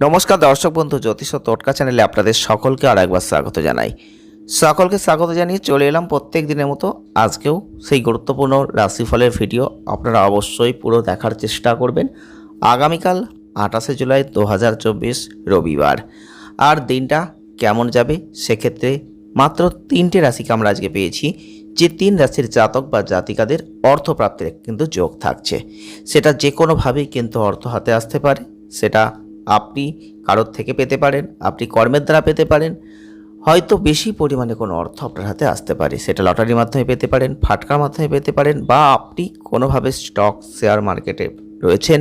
নমস্কার দর্শক বন্ধু, জ্যোতিষ ও টোটকা চ্যানেলে আপনাদের সকলকে আর একবার স্বাগত জানাই। সকলকে স্বাগত জানিয়ে চলে এলাম প্রত্যেক দিনের মতো আজকেও সেই গুরুত্বপূর্ণ রাশিফলের ভিডিও আপনারা অবশ্যই পুরো দেখার চেষ্টা করবেন আগামীকাল আঠাশে জুলাই দু হাজার চব্বিশ রবিবার। আর দিনটা কেমন যাবে সেক্ষেত্রে মাত্র তিনটে রাশিকে আমরা আজকে পেয়েছি, যে তিন রাশির জাতক বা জাতিকাদের অর্থপ্রাপ্তির কিন্তু যোগ থাকছে। সেটা যে কোনোভাবেই কিন্তু অর্থ হাতে আসতে পারে, সেটা আপনি কারোর থেকে পেতে পারেন, আপনি কর্মের দ্বারা পেতে পারেন। হয়তো বেশি পরিমাণে কোনো অর্থ আপনার হাতে আসতে পারে। সেটা লটারির মাধ্যমে পেতে পারেন, ফাটকার মাধ্যমে পেতে পারেন বা আপনি কোনোভাবে স্টক, শেয়ার মার্কেটে রয়েছেন,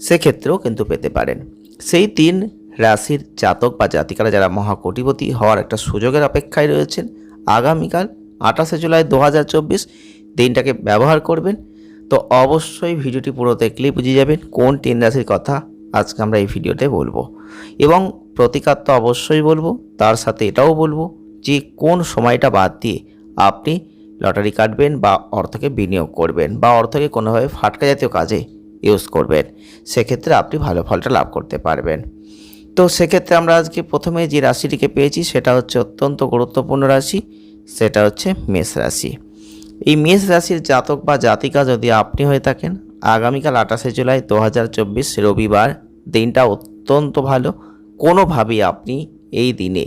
সেক্ষেত্রেও কিন্তু পেতে পারেন। সেই তিন রাশির জাতক বা জাতিকারা যারা মহাকোটিপতি হওয়ার একটা সুযোগের অপেক্ষায় রয়েছেন, আগামীকাল আঠাশে জুলাই দু হাজার চব্বিশ দিনটাকে ব্যবহার করবেন। তো অবশ্যই ভিডিওটি পুরো দেখলেই বুঝে যাবেন কোন তিন রাশির কথা আজকে আমরা এই ভিডিওতে বলব। এবং প্রতিকার তো অবশ্যই বলব, তার সাথে এটাও বলব যে কোন সময়টা বাদ দিয়ে আপনি লটারি কাটবেন বা অর্থকে বিনিয়োগ করবেন বা অর্থকে কোনোভাবে ফাটকা জাতীয় কাজে ইউজ করবেন, সেক্ষেত্রে আপনি ভালো ফলটা লাভ করতে পারবেন। তো সেক্ষেত্রে আমরা আজকে প্রথমে যে রাশিটিকে পেয়েছি সেটা হচ্ছে অত্যন্ত গুরুত্বপূর্ণ রাশি, সেটা হচ্ছে মেষ রাশি। এই মেষ রাশির জাতক বা জাতিকা যদি আপনি হয়ে থাকেন আগামীকাল আঠাশে জুলাই দু হাজার চব্বিশ রবিবার। দিনটা অত্যন্ত ভালো। কোনোভাবেই আপনি এই দিনে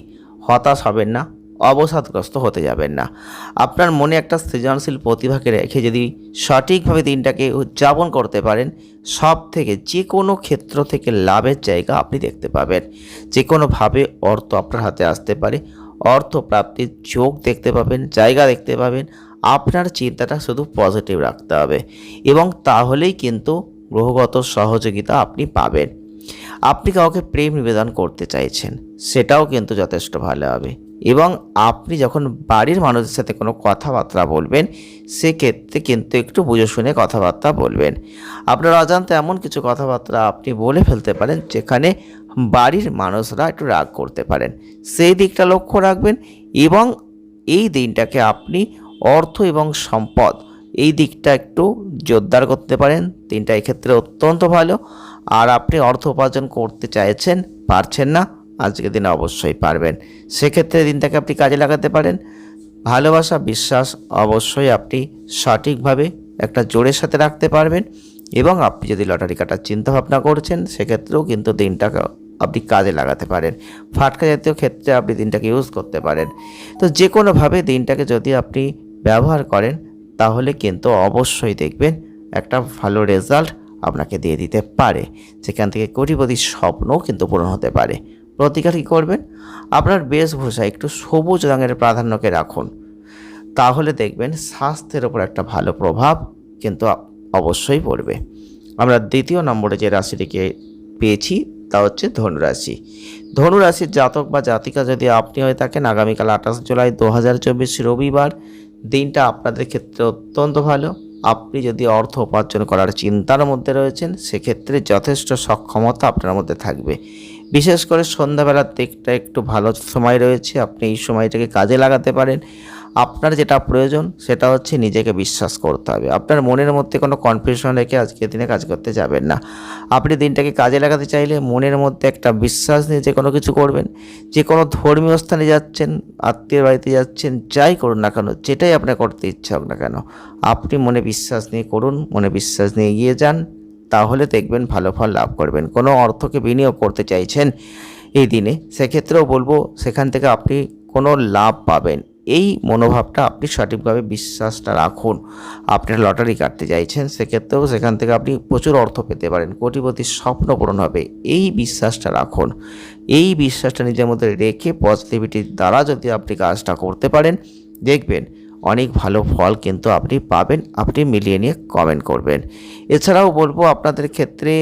হতাশ হবেন না, অবসাদগ্রস্ত হতে যাবেন না। আপনার মনে একটা সৃজনশীল প্রতিভাকে রেখে যদি সঠিকভাবে দিনটাকে উদযাপন করতে পারেন সব থেকে যে কোনো ক্ষেত্র থেকে লাভের জায়গা আপনি দেখতে পাবেন। যে কোনোভাবে অর্থ আপনার হাতে আসতে পারে অর্থ প্রাপ্তির যোগ দেখতে পাবেন, জায়গা দেখতে পাবেন আপনার চিন্তাটা শুধু পজিটিভ রাখতে হবে। এবং তাহলেই কিন্তু গ্রহগত সহযোগিতা আপনি পাবেন। আপনি কাউকে প্রেম নিবেদন করতে চাইছেন, সেটাও কিন্তু যথেষ্ট ভালো হবে। এবং আপনি যখন বাড়ির মানুষের সাথে কোনো কথাবার্তা বলবেন, সেক্ষেত্রে কিন্তু একটু বুঝে শুনে কথাবার্তা বলবেন। আপনার অজান্তে এমন কিছু কথাবার্তা আপনি বলে ফেলতে পারেন, যেখানে বাড়ির মানুষরা একটু রাগ করতে পারেন। সেই দিকটা লক্ষ্য রাখবেন এবং এই দিনটাকে আপনি অর্থ এবং সম্পদ। এই দিকটা একটু জোরদার করতে পারেন। দিনটা এক্ষেত্রে অত্যন্ত ভালো। আর আপনি অর্থ উপার্জন করতে চাইছেন, পারছেন না, আজকের দিনে অবশ্যই পারবেন। সেক্ষেত্রে দিনটাকে আপনি কাজে লাগাতে পারেন। ভালোবাসা, বিশ্বাস অবশ্যই আপনি সঠিকভাবে একটা জোরের সাথে রাখতে পারবেন। এবং আপনি যদি লটারি কাটার চিন্তাভাবনা করছেন, সেক্ষেত্রেও কিন্তু দিনটাকে আপনি কাজে লাগাতে পারেন। ফাটকা জাতীয় ক্ষেত্রে আপনি দিনটাকে ইউজ করতে পারেন। তো যে কোনোভাবে দিনটাকে যদি আপনি ব্যবহার করেন, তাহলে কিন্তু অবশ্যই দেখবেন একটা ভালো রেজাল্ট আপনাকে দিয়ে দিতে পারে। যেখান থেকে কোটিপতির স্বপ্নও কিন্তু পূরণ হতে পারে। প্রতিকার কী করবেন? আপনার বেশভূষা একটু সবুজ রঙের প্রাধান্যকে রাখুন। তাহলে দেখবেন স্বাস্থ্যের ওপর একটা ভালো প্রভাব কিন্তু অবশ্যই পড়বে। আমরা দ্বিতীয় নম্বরে যে রাশিটিকে পেয়েছি, তা হচ্ছে ধনুরাশি। ধনুরাশির জাতক বা জাতিকা যদি আপনি হয়ে থাকেন, আগামীকাল আঠাশ জুলাই দু হাজার চব্বিশ রবিবার। দিনটা আপনাদের ক্ষেত্রে অত্যন্ত ভালো। আপনি যদি অর্থ উপার্জন করার চিন্তার মধ্যে রয়েছেন, সেক্ষেত্রে যথেষ্ট সক্ষমতা আপনার মধ্যে থাকবে। বিশেষ করে সন্ধ্যাবেলার দিকটা একটু ভালো সময় রয়েছে, আপনি এই সময়টাকে কাজে লাগাতে পারেন। আপনার যেটা প্রয়োজন, সেটা হচ্ছে নিজেকে বিশ্বাস করতে হবে। আপনার মনের মধ্যে কোনো কনফিউশন রেখে আজকের দিনে কাজ করতে যাবেন না। আপনি দিনটাকে কাজে লাগাতে চাইলে মনের মধ্যে একটা বিশ্বাস নিয়ে যে কোনো কিছু করবেন। যে কোনো ধর্মীয় স্থানে যাচ্ছেন আত্মীয় বাড়িতে যাচ্ছেন, যাই করুন না কেন, যেটাই আপনার করতে ইচ্ছা হোক না কেন, আপনি মনে বিশ্বাস নিয়ে করুন, মনে বিশ্বাস নিয়ে এগিয়ে যান, তাহলে দেখবেন ভালো ফল লাভ করবেন। কোনো অর্থকে বিনিয়োগ করতে চাইছেন এই দিনে, সেক্ষেত্রেও বলব, সেখান থেকে আপনি কোনো লাভ পাবেন। এই মনোভাবটা আপনি সঠিকভাবে বিশ্বাসটা রাখুন। আপনি লটারি কাটতে চাইছেন, সেক্ষেত্রেও সেখান থেকে আপনি প্রচুর অর্থ পেতে পারেন, কোটিপতির স্বপ্ন পূরণ হবে। এই বিশ্বাসটা রাখুন। এই বিশ্বাসটা নিজের মধ্যে রেখে পজিটিভিটির দ্বারা যদি আপনি কাজটা করতে পারেন, দেখবেন অনেক ভালো ফল কিন্তু আপনি পাবেন, আপনি মিলিয়ে নিয়ে কমেন্ট করবেন। এছাড়াও বলব আপনাদের ক্ষেত্রে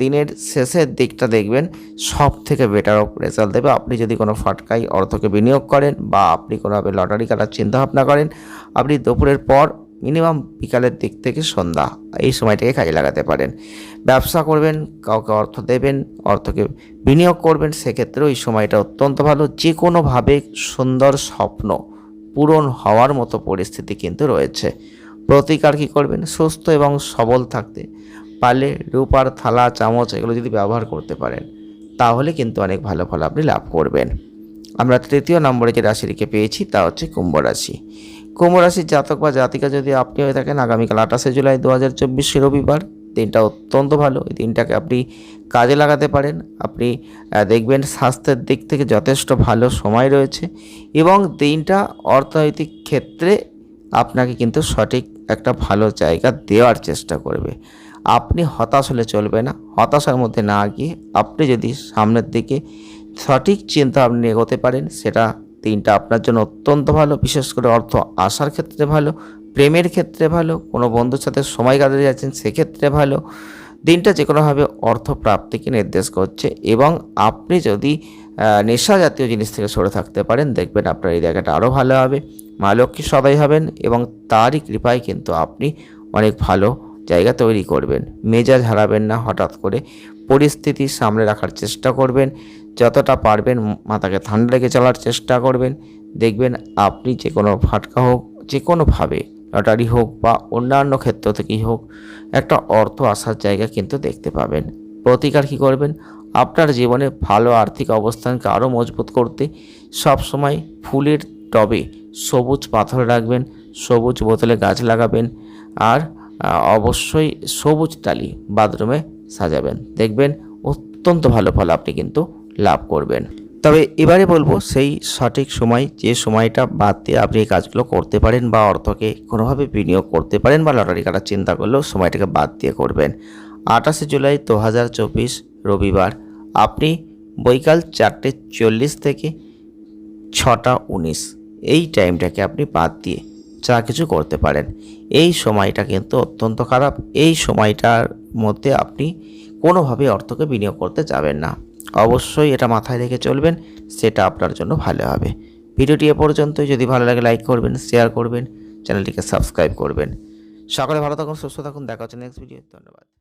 দিনের শেষের দিকটা দেখবেন সব থেকে বেটার রেজাল্ট দেবে। আপনি যদি কোনো ফাটকাই অর্থকে বিনিয়োগ করেন বা আপনি কোনোভাবে লটারি কাটার চিন্তাভাবনা করেন, আপনি দুপুরের পর মিনিমাম বিকালের দিক থেকে সন্ধ্যা এই সময়টাকে কাজে লাগাতে পারেন। ব্যবসা করবেন, কাউকে অর্থ দেবেন অর্থকে বিনিয়োগ করবেন, সেক্ষেত্রেও এই সময়টা অত্যন্ত ভালো। যে কোনোভাবে সুন্দর স্বপ্ন পূরণ হওয়ার মতো পরিস্থিতি কিন্তু রয়েছে। প্রতিকার কী করবেন? সুস্থ এবং সবল থাকতে পারলে রূপার থালা, চামচ এগুলো যদি ব্যবহার করতে পারেন, তাহলে কিন্তু অনেক ভালো ফল আপনি লাভ করবেন। আমরা তৃতীয় নম্বরে যে রাশিটিকে পেয়েছি, তা হচ্ছে কুম্ভ রাশি। কুম্ভ রাশির জাতক বা জাতিকা যদি আপনি হয়ে থাকেন, আগামীকাল আঠাশে জুলাই দু হাজার চব্বিশে রবিবার। দিনটা অত্যন্ত ভালো। এই দিনটাকে আপনি কাজে লাগাতে পারেন। আপনি দেখবেন স্বাস্থ্যের দিক থেকে যথেষ্ট ভালো সময় রয়েছে এবং দিনটা অর্থনৈতিক ক্ষেত্রে আপনাকে কিন্তু সঠিক একটা ভালো জায়গা দেওয়ার চেষ্টা করবে। আপনি হতাশ হলে চলবে না। হতাশার মধ্যে না গিয়ে আপনি যদি সামনের দিকে সঠিক চিন্তা আপনি এগোতে পারেন, সেটা দিনটা আপনার জন্য অত্যন্ত ভালো। বিশেষ করে অর্থ আসার ক্ষেত্রে ভালো। প্রেমের ক্ষেত্রে ভালো, কোনো বন্ধুর সাথে সময় কাটাতে যাচ্ছেন সেক্ষেত্রে ভালো। দিনটা যে কোনোভাবে অর্থ প্রাপ্তিকে নির্দেশ করছে এবং আপনি যদি নেশা জাতীয় জিনিস থেকে সরে থাকতে পারেন, দেখবেন আপনার এই জায়গাটা আরও ভালো হবে। মা লক্ষ্মী সদাই হবেন এবং তারই কৃপায় কিন্তু আপনি অনেক ভালো জায়গা তৈরি করবেন। মেজাজ হারাবেন না, হঠাৎ করে পরিস্থিতি সামনে রাখার চেষ্টা করবেন। যতটা পারবেন মাথাকে ঠান্ডা রেখে চলার চেষ্টা করবেন। দেখবেন আপনি যে কোনো ফাটকা হোক যে কোনোভাবে লটারি হোক বা অন্যান্য ক্ষেত্র থেকেই হোক, একটা অর্থ আসার জায়গা কিন্তু দেখতে পাবেন। প্রতিকার কী করবেন? আপনার জীবনে ভালো আর্থিক অবস্থানকে আরও মজবুত করতে সবসময় ফুলের টবে সবুজ পাথর রাখবেন, সবুজ বোতলে গাছ লাগাবেন আর অবশ্যই সবুজ টালি বাথরুমে সাজাবেন। দেখবেন অত্যন্ত ভালো ফল আপনি কিন্তু লাভ করবেন। তবে এবারে বলব সেই সঠিক সময়, যে সময়টা বাদ দিয়ে আপনি এই কাজগুলো করতে পারেন বা অর্থকে কোনোভাবে বিনিয়োগ করতে পারেন বা লটারি কাটার চিন্তা করলেও সময়টাকে বাদ দিয়ে করবেন। আঠাশে জুলাই দু হাজার চব্বিশ রবিবার, আপনি বৈকাল চারটে চল্লিশ থেকে ছটা উনিশ, এই টাইমটাকে আপনি বাদ দিয়ে যা কিছু করতে পারেন। এই সময়টা কিন্তু অত্যন্ত খারাপ, এই সময়টার মধ্যে আপনি কোনোভাবে অর্থকে বিনিয়োগ করতে যাবেন না। অবশ্যই এটা মাথায় রেখে চলবেন, সেটা আপনার জন্য ভালো হবে। ভিডিওটি এ পর্যন্তই। যদি ভালো লাগে লাইক করবেন শেয়ার করবেন চ্যানেলটিকে সাবস্ক্রাইব করবেন। সকালে ভালো থাকুন, সুস্থ থাকুন, দেখা হচ্ছে নেক্সট ভিডিও ধন্যবাদ।